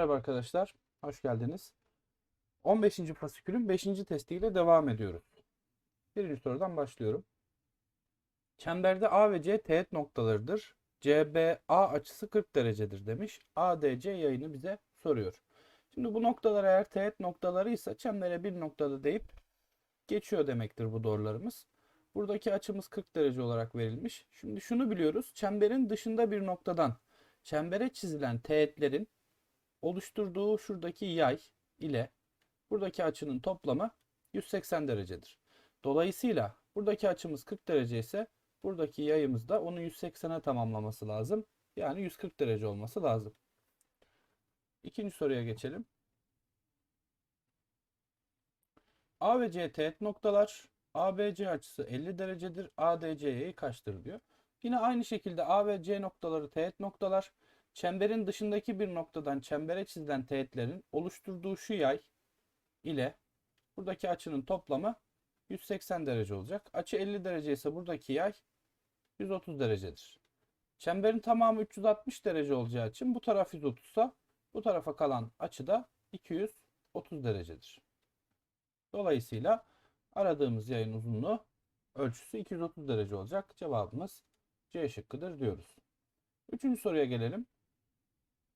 Merhaba arkadaşlar, hoş geldiniz. 15. fasikülün 5. testiyle devam ediyoruz. Birinci sorudan başlıyorum. Çemberde A ve C teğet noktalarıdır. CBA açısı 40 derecedir demiş. ADC yayını bize soruyor. Şimdi bu noktalar eğer teğet noktalarıysa çembere bir noktada deyip geçiyor demektir bu doğrularımız. Buradaki açımız 40 derece olarak verilmiş. Şimdi şunu biliyoruz. Çemberin dışında bir noktadan çembere çizilen teğetlerin oluşturduğu şuradaki yay ile buradaki açının toplamı 180 derecedir. Dolayısıyla buradaki açımız 40 derece ise buradaki yayımız da onu 180'e tamamlaması lazım. Yani 140 derece olması lazım. İkinci soruya geçelim. A ve C teğet noktalar. ABC açısı 50 derecedir. ADC'ye kaçtır diyor. Yine aynı şekilde A ve C noktaları teğet noktalar. Çemberin dışındaki bir noktadan çembere çizilen teğetlerin oluşturduğu şu yay ile buradaki açının toplamı 180 derece olacak. Açı 50 derece ise buradaki yay 130 derecedir. Çemberin tamamı 360 derece olacağı için bu taraf 130 ise bu tarafa kalan açı da 230 derecedir. Dolayısıyla aradığımız yayın uzunluğu ölçüsü 230 derece olacak. Cevabımız C şıkkıdır diyoruz. Üçüncü soruya gelelim.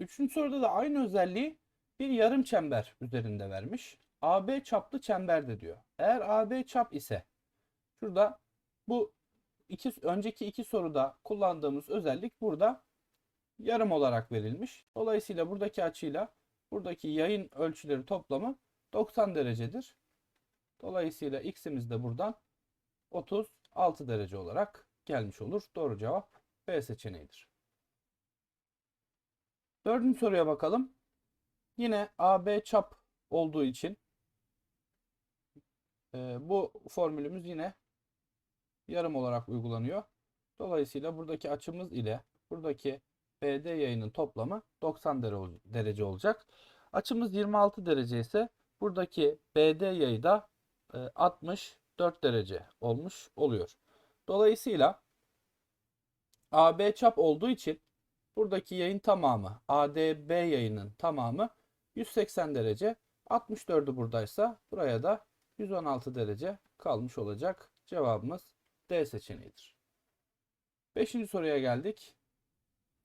Üçüncü soruda da aynı özelliği bir yarım çember üzerinde vermiş. AB çaplı çemberde diyor. Eğer AB çap ise şurada bu iki, önceki iki soruda kullandığımız özellik burada yarım olarak verilmiş. Dolayısıyla buradaki açıyla buradaki yayın ölçüleri toplamı 90 derecedir. Dolayısıyla x'imiz de buradan 36 derece olarak gelmiş olur. Doğru cevap B seçeneğidir. Dördüncü soruya bakalım. Yine AB çap olduğu için e, bu formülümüz yine yarım olarak uygulanıyor. Dolayısıyla buradaki açımız ile buradaki BD yayının toplamı 90 derece olacak. Açımız 26 derece ise buradaki BD yayı da 64 derece olmuş oluyor. Dolayısıyla AB çap olduğu için buradaki yayın tamamı ADB yayının tamamı 180 derece. 64'ü buradaysa buraya da 116 derece kalmış olacak. Cevabımız D seçeneğidir. Beşinci soruya geldik.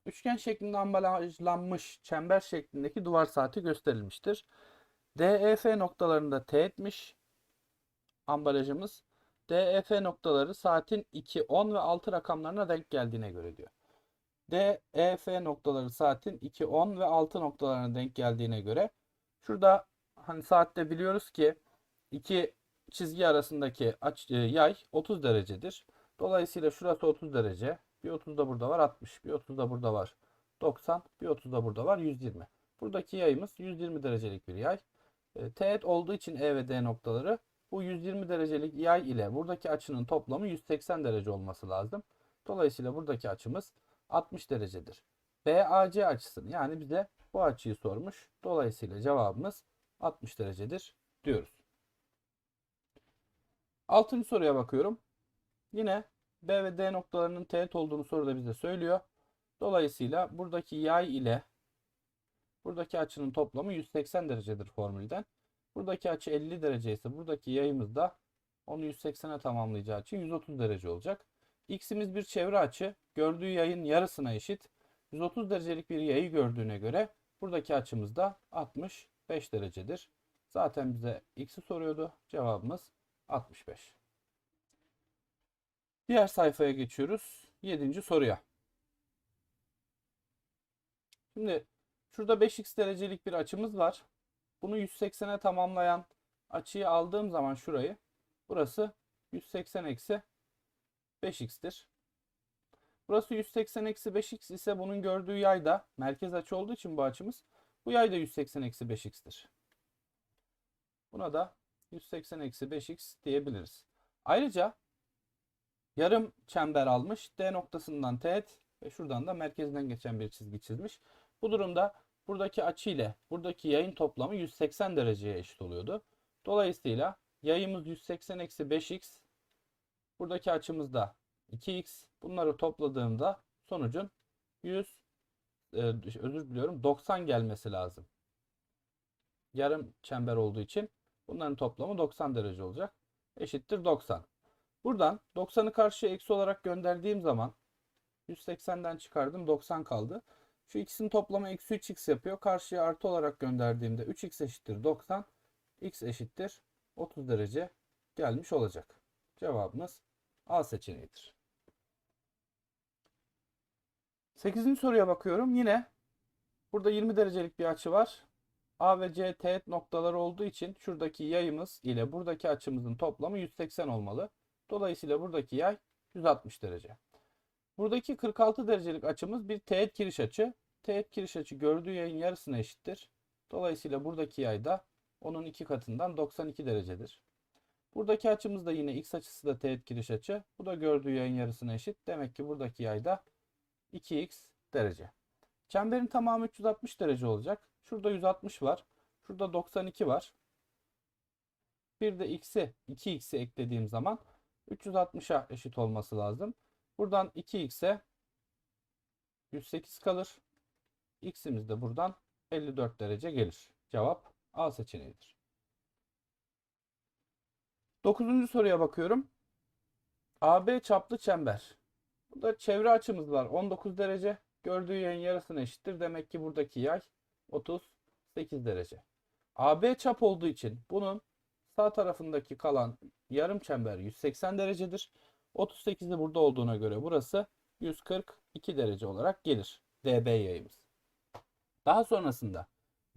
Üçgen şeklinde ambalajlanmış çember şeklindeki duvar saati gösterilmiştir. DEF noktalarında teğetmiş ambalajımız. DEF noktaları saatin 2, 10 ve 6 rakamlarına denk geldiğine göre diyor. DEF noktaları saatin 2, 10 ve 6 noktalarına denk geldiğine göre şurada hani saatte biliyoruz ki iki çizgi arasındaki aç, e, yay 30 derecedir. Dolayısıyla şurası 30 derece. Bir 30 da burada var 60. Bir 30 da burada var 90. Bir 30 da burada var 120. Buradaki yayımız 120 derecelik bir yay. E, teğet olduğu için E ve D noktaları bu 120 derecelik yay ile buradaki açının toplamı 180 derece olması lazım. Dolayısıyla buradaki açımız 60 derecedir. BAC açısını yani bize bu açıyı sormuş. Dolayısıyla cevabımız 60 derecedir diyoruz. Altıncı soruya bakıyorum. Yine B ve D noktalarının teğet olduğunu soruda bize söylüyor. Dolayısıyla buradaki yay ile buradaki açının toplamı 180 derecedir formülden. Buradaki açı 50 derece ise buradaki yayımız da onu 180'e tamamlayacağı için 130 derece olacak. X'imiz bir çevre açı. Gördüğü yayın yarısına eşit. 130 derecelik bir yayı gördüğüne göre buradaki açımız da 65 derecedir. Zaten bize X'i soruyordu. Cevabımız 65. Diğer sayfaya geçiyoruz. 7. soruya. Şimdi şurada 5x derecelik bir açımız var. Bunu 180'e tamamlayan açıyı aldığım zaman şurayı burası 180 eksi 5x'tir. Burası 180 eksi 5x ise bunun gördüğü yay da merkez açı olduğu için bu açımız bu yay da 180 eksi 5x'tir. Buna da 180 eksi 5x diyebiliriz. Ayrıca yarım çember almış. D noktasından teğet ve şuradan da merkezinden geçen bir çizgi çizmiş. Bu durumda buradaki açı ile buradaki yayın toplamı 180 dereceye eşit oluyordu. Dolayısıyla yayımız 180 eksi 5x. Buradaki açımız da 2x. Bunları topladığımda sonucun 100 e, özür diliyorum 90 gelmesi lazım. yarım çember olduğu için bunların toplamı 90 derece olacak. Eşittir 90. Buradan 90'ı karşıya eksi olarak gönderdiğim zaman 180'den çıkardım 90 kaldı. Şu ikisinin toplamı eksi 3x yapıyor. Karşıya artı olarak gönderdiğimde 3x eşittir 90. x eşittir 30 derece gelmiş olacak. Cevabımız A seçeneğidir. 8. soruya bakıyorum. Yine burada 20 derecelik bir açı var. A ve C teğet noktaları olduğu için şuradaki yayımız ile buradaki açımızın toplamı 180 olmalı. Dolayısıyla buradaki yay 160 derece. Buradaki 46 derecelik açımız bir teğet kiriş açı. Teğet kiriş açı gördüğü yayın yarısına eşittir. Dolayısıyla buradaki yay da onun iki katından 92 derecedir. Buradaki açımız da yine x açısı da teğet kiriş açı. Bu da gördüğü yayın yarısına eşit. Demek ki buradaki yay da 2x derece. Çemberin tamamı 360 derece olacak. Şurada 160 var. Şurada 92 var. Bir de x'i 2x'i eklediğim zaman 360'a eşit olması lazım. Buradan 2x'e 108 kalır. X'imiz de buradan 54 derece gelir. Cevap A seçeneğidir. Dokuzuncu soruya bakıyorum. AB çaplı çember. Burada çevre açımız var. 19 derece. Gördüğü yayın yarısına eşittir. Demek ki buradaki yay 38 derece. AB çap olduğu için bunun sağ tarafındaki kalan yarım çember 180 derecedir. 38'i burada olduğuna göre burası 142 derece olarak gelir. DB yayımız. Daha sonrasında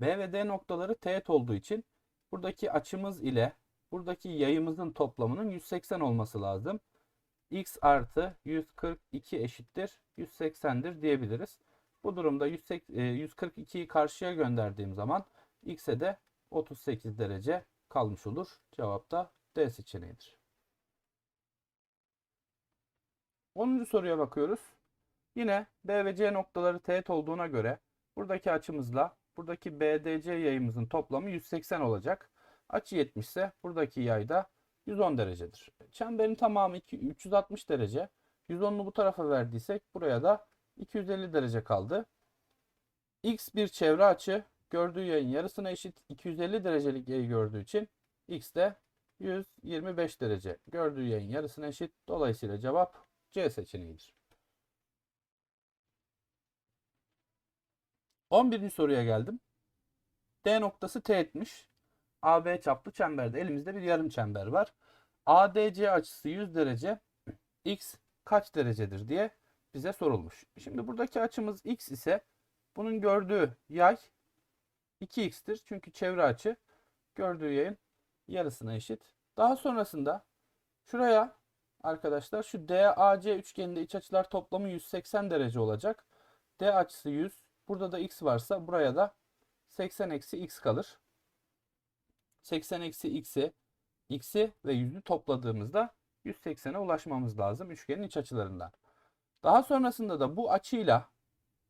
B ve D noktaları teğet olduğu için buradaki açımız ile buradaki yayımızın toplamının 180 olması lazım. X artı 142 eşittir 180'dir diyebiliriz. Bu durumda 142'yi karşıya gönderdiğim zaman X'e de 38 derece kalmış olur. Cevap da D seçeneğidir. 10. soruya bakıyoruz. Yine B ve C noktaları teğet olduğuna göre buradaki açımızla buradaki BDC yayımızın toplamı 180 olacak. Açı 70 ise buradaki yay da 110 derecedir. Çemberin tamamı 360 derece. 110'unu bu tarafa verdiysek buraya da 250 derece kaldı. X bir çevre açı gördüğü yayın yarısına eşit. 250 derecelik yayı gördüğü için X de 125 derece gördüğü yayın yarısına eşit. Dolayısıyla cevap C seçeneğidir. 11. soruya geldim. D noktası teğetmiş. AB çaplı çemberde elimizde bir yarım çember var. ADC açısı 100 derece. X kaç derecedir diye bize sorulmuş. Şimdi buradaki açımız x ise bunun gördüğü yay 2x'tir. Çünkü çevre açı gördüğü yayın yarısına eşit. Daha sonrasında şuraya arkadaşlar şu DAC üçgeninde iç açılar toplamı 180 derece olacak. D açısı 100. Burada da x varsa buraya da 80 eksi x kalır. 80 eksi x'i x'i ve 100'ü topladığımızda 180'e ulaşmamız lazım üçgenin iç açılarından. Daha sonrasında da bu açıyla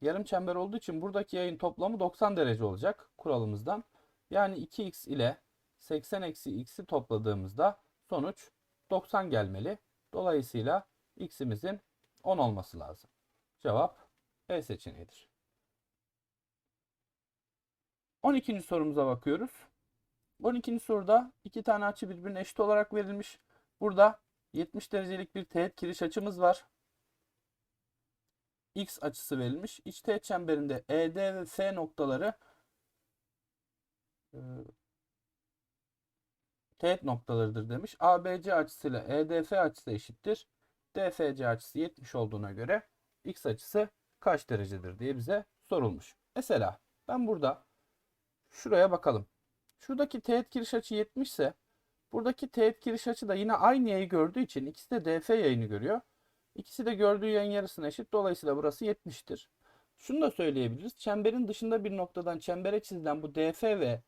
yarım çember olduğu için buradaki yayın toplamı 90 derece olacak kuralımızdan. Yani 2x ile 80 eksi x'i topladığımızda sonuç 90 gelmeli. Dolayısıyla x'imizin 10 olması lazım. Cevap E seçeneğidir. 12. sorumuza bakıyoruz. 12. soruda iki tane açı birbirine eşit olarak verilmiş. Burada 70 derecelik bir teğet kiriş açımız var. X açısı verilmiş. İç teğet çemberinde ED ve F noktaları e, teğet noktalarıdır demiş. ABC açısıyla EDF açısı eşittir. DFC açısı 70 olduğuna göre X açısı kaç derecedir diye bize sorulmuş. Mesela ben burada şuraya bakalım. Şuradaki teğet kiriş açı 70 ise buradaki teğet kiriş açı da yine aynı yayı gördüğü için ikisi de DF yayını görüyor. İkisi de gördüğü yayın yarısına eşit. Dolayısıyla burası 70'tir. Şunu da söyleyebiliriz. Çemberin dışında bir noktadan çembere çizilen bu DF ve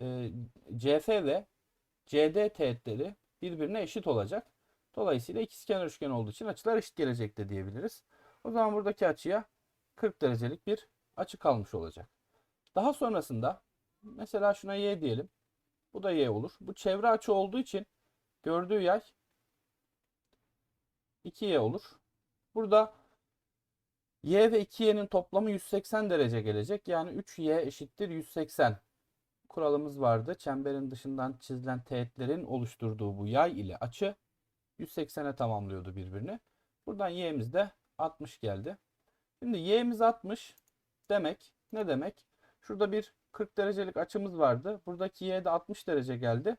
e, CF ve CD teğetleri birbirine eşit olacak. Dolayısıyla ikizkenar üçgen olduğu için açılar eşit gelecekte diyebiliriz. O zaman buradaki açıya 40 derecelik bir açı kalmış olacak. Daha sonrasında mesela şuna y diyelim. Bu da y olur. Bu çevre açı olduğu için gördüğü yay 2y olur. Burada y ve 2y'nin toplamı 180 derece gelecek. Yani 3y eşittir 180 kuralımız vardı. Çemberin dışından çizilen teğetlerin oluşturduğu bu yay ile açı 180'e tamamlıyordu birbirini. Buradan y'miz de 60 geldi. Şimdi y'miz 60 demek ne demek? Şurada bir 40 derecelik açımız vardı. Buradaki y de 60 derece geldi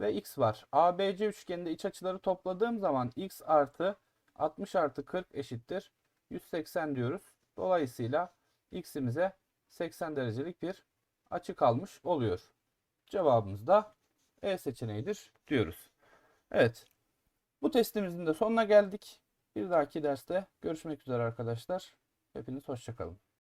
ve x var. ABC üçgeninde iç açıları topladığım zaman x artı 60 artı 40 eşittir 180 diyoruz. Dolayısıyla x'imize 80 derecelik bir açı kalmış oluyor. Cevabımız da E seçeneğidir diyoruz. Evet. Bu testimizin de sonuna geldik. Bir dahaki derste görüşmek üzere arkadaşlar. Hepiniz hoşçakalın.